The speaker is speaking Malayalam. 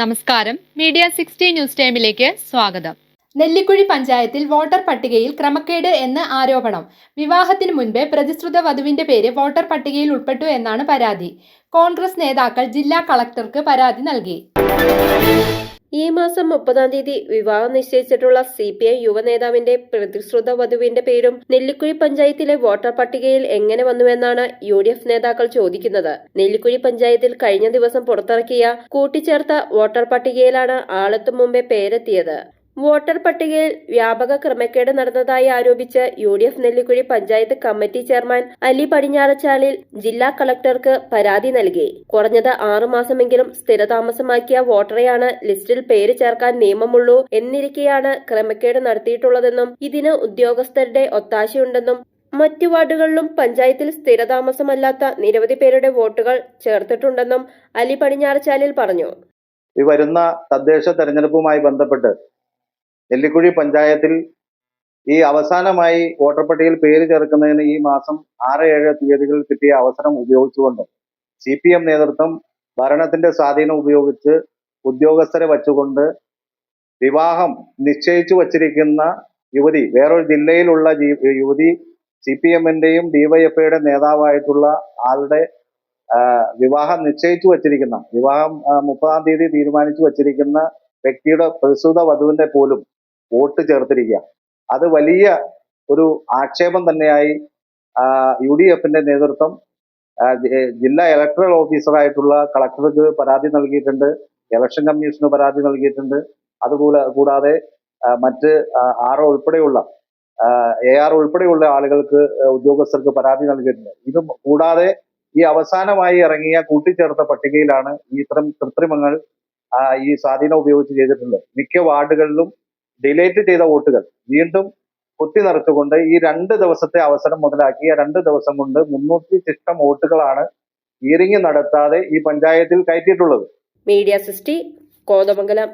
നമസ്കാരം. മീഡിയ സിക്സ്റ്റി ന്യൂസ് ടൈമിലേക്ക് സ്വാഗതം. നെല്ലിക്കുഴി പഞ്ചായത്തിൽ വോട്ടർ പട്ടികയിൽ ക്രമക്കേട് എന്ന് ആരോപണം. വിവാഹത്തിന് മുൻപേ പ്രതിശ്രുത വധുവിന്റെ പേര് വോട്ടർ പട്ടികയിൽ ഉൾപ്പെട്ടു എന്നാണ് പരാതി. കോൺഗ്രസ് നേതാക്കൾ ജില്ലാ കളക്ടർക്ക് പരാതി നൽകി. ഈ മാസം മുപ്പതാം തീയതി വിവാഹം നിശ്ചയിച്ചിട്ടുള്ള സി പി ഐ യുവനേതാവിന്റെ പ്രതിശ്രുത വധുവിന്റെ പേരും നെല്ലിക്കുഴി പഞ്ചായത്തിലെ വോട്ടർ പട്ടികയിൽ എങ്ങനെ വന്നുവെന്നാണ് യു ഡി എഫ് നേതാക്കൾ ചോദിക്കുന്നത്. നെല്ലിക്കുഴി പഞ്ചായത്തിൽ കഴിഞ്ഞ ദിവസം പുറത്തിറക്കിയ കൂട്ടിച്ചേർത്ത വോട്ടർ പട്ടികയിലാണ് ആളെത്തും മുമ്പേ പേരെത്തിയത്. വോട്ടർ പട്ടികയിൽ വ്യാപക ക്രമക്കേട് നടന്നതായി ആരോപിച്ച് U D F Nellikuzhi panchayat committee chairman Ali Padinjarachalil ജില്ലാ കളക്ടർക്ക് പരാതി നൽകി. കുറഞ്ഞത് ആറുമാസമെങ്കിലും സ്ഥിരതാമസമാക്കിയ വോട്ടറെയാണ് ലിസ്റ്റിൽ പേര് ചേർക്കാൻ നിയമമുള്ളൂ എന്നിരിക്കെയാണ് ക്രമക്കേട് നടത്തിയിട്ടുള്ളതെന്നും ഇതിന് ഉദ്യോഗസ്ഥരുടെ ഒത്താശയുണ്ടെന്നും മറ്റു വാർഡുകളിലും പഞ്ചായത്തിൽ സ്ഥിരതാമസമല്ലാത്ത നിരവധി പേരുടെ വോട്ടുകൾ ചേർത്തിട്ടുണ്ടെന്നും അലി പടിഞ്ഞാറച്ചാലിൽ പറഞ്ഞു. ഈ വരുന്ന തദ്ദേശ തെരഞ്ഞെടുപ്പുമായി ബന്ധപ്പെട്ട് നെല്ലിക്കുഴി പഞ്ചായത്തിൽ ഈ അവസാനമായി വോട്ടർപട്ടികയിൽ പേര് ചേർക്കുന്നതിന് ഈ മാസം ആറ് ഏഴ് തീയതികളിൽ കിട്ടിയ അവസരം ഉപയോഗിച്ചുകൊണ്ട് സി പി എം നേതൃത്വം ഭരണത്തിന്റെ സ്വാധീനം ഉപയോഗിച്ച് ഉദ്യോഗസ്ഥരെ വച്ചുകൊണ്ട് വിവാഹം നിശ്ചയിച്ചു വച്ചിരിക്കുന്ന യുവതി വേറൊരു ജില്ലയിലുള്ള യുവതി സി പി എമ്മിന്റെയും ഡിവൈഎഫ്ഐയുടെ നേതാവായിട്ടുള്ള ആളുടെ വിവാഹം നിശ്ചയിച്ചു വച്ചിരിക്കുന്ന വിവാഹം മുപ്പതാം തീയതി തീരുമാനിച്ചു വച്ചിരിക്കുന്ന വ്യക്തിയുടെ പ്രസ്തുത വധുവിന്റെ പോലും വോട്ട് ചേർത്തിരിക്കുക. അത് വലിയ ഒരു ആക്ഷേപം തന്നെയായി യു ഡി എഫിന്റെ നേതൃത്വം ജില്ലാ ഇലക്ട്രൽ ഓഫീസറായിട്ടുള്ള കളക്ടർക്ക് പരാതി നൽകിയിട്ടുണ്ട് ഇലക്ഷൻ കമ്മീഷന് പരാതി നൽകിയിട്ടുണ്ട്. അതുപോലെ കൂടാതെ മറ്റ് ആർ ഉൾപ്പെടെയുള്ള എ ആർ ഉൾപ്പെടെയുള്ള ആളുകൾക്ക് ഉദ്യോഗസ്ഥർക്ക് പരാതി നൽകിയിട്ടുണ്ട്. ഇത് കൂടാതെ ഈ അവസാനമായി ഇറങ്ങിയ കൂട്ടിച്ചേർത്ത പട്ടികയിലാണ് ഇത്തരം കൃത്രിമങ്ങൾ ഈ സ്വാധീനം ഉപയോഗിച്ച് ചെയ്തിട്ടുള്ളത്. മിക്ക വാർഡുകളിലും ഡിലേറ്റ് ചെയ്ത വോട്ടുകൾ വീണ്ടും കുത്തി നിറച്ചുകൊണ്ട് ഈ രണ്ട് ദിവസത്തെ അവസരം മുതലാക്കി ആ രണ്ട് ദിവസം കൊണ്ട് മുന്നൂറ്റി ചിഷ്ടം വോട്ടുകളാണ് ഹിയറിംഗ് നടത്താതെ ഈ പഞ്ചായത്തിൽ കയറ്റിയിട്ടുള്ളത്. Media sixty Kothamangalam.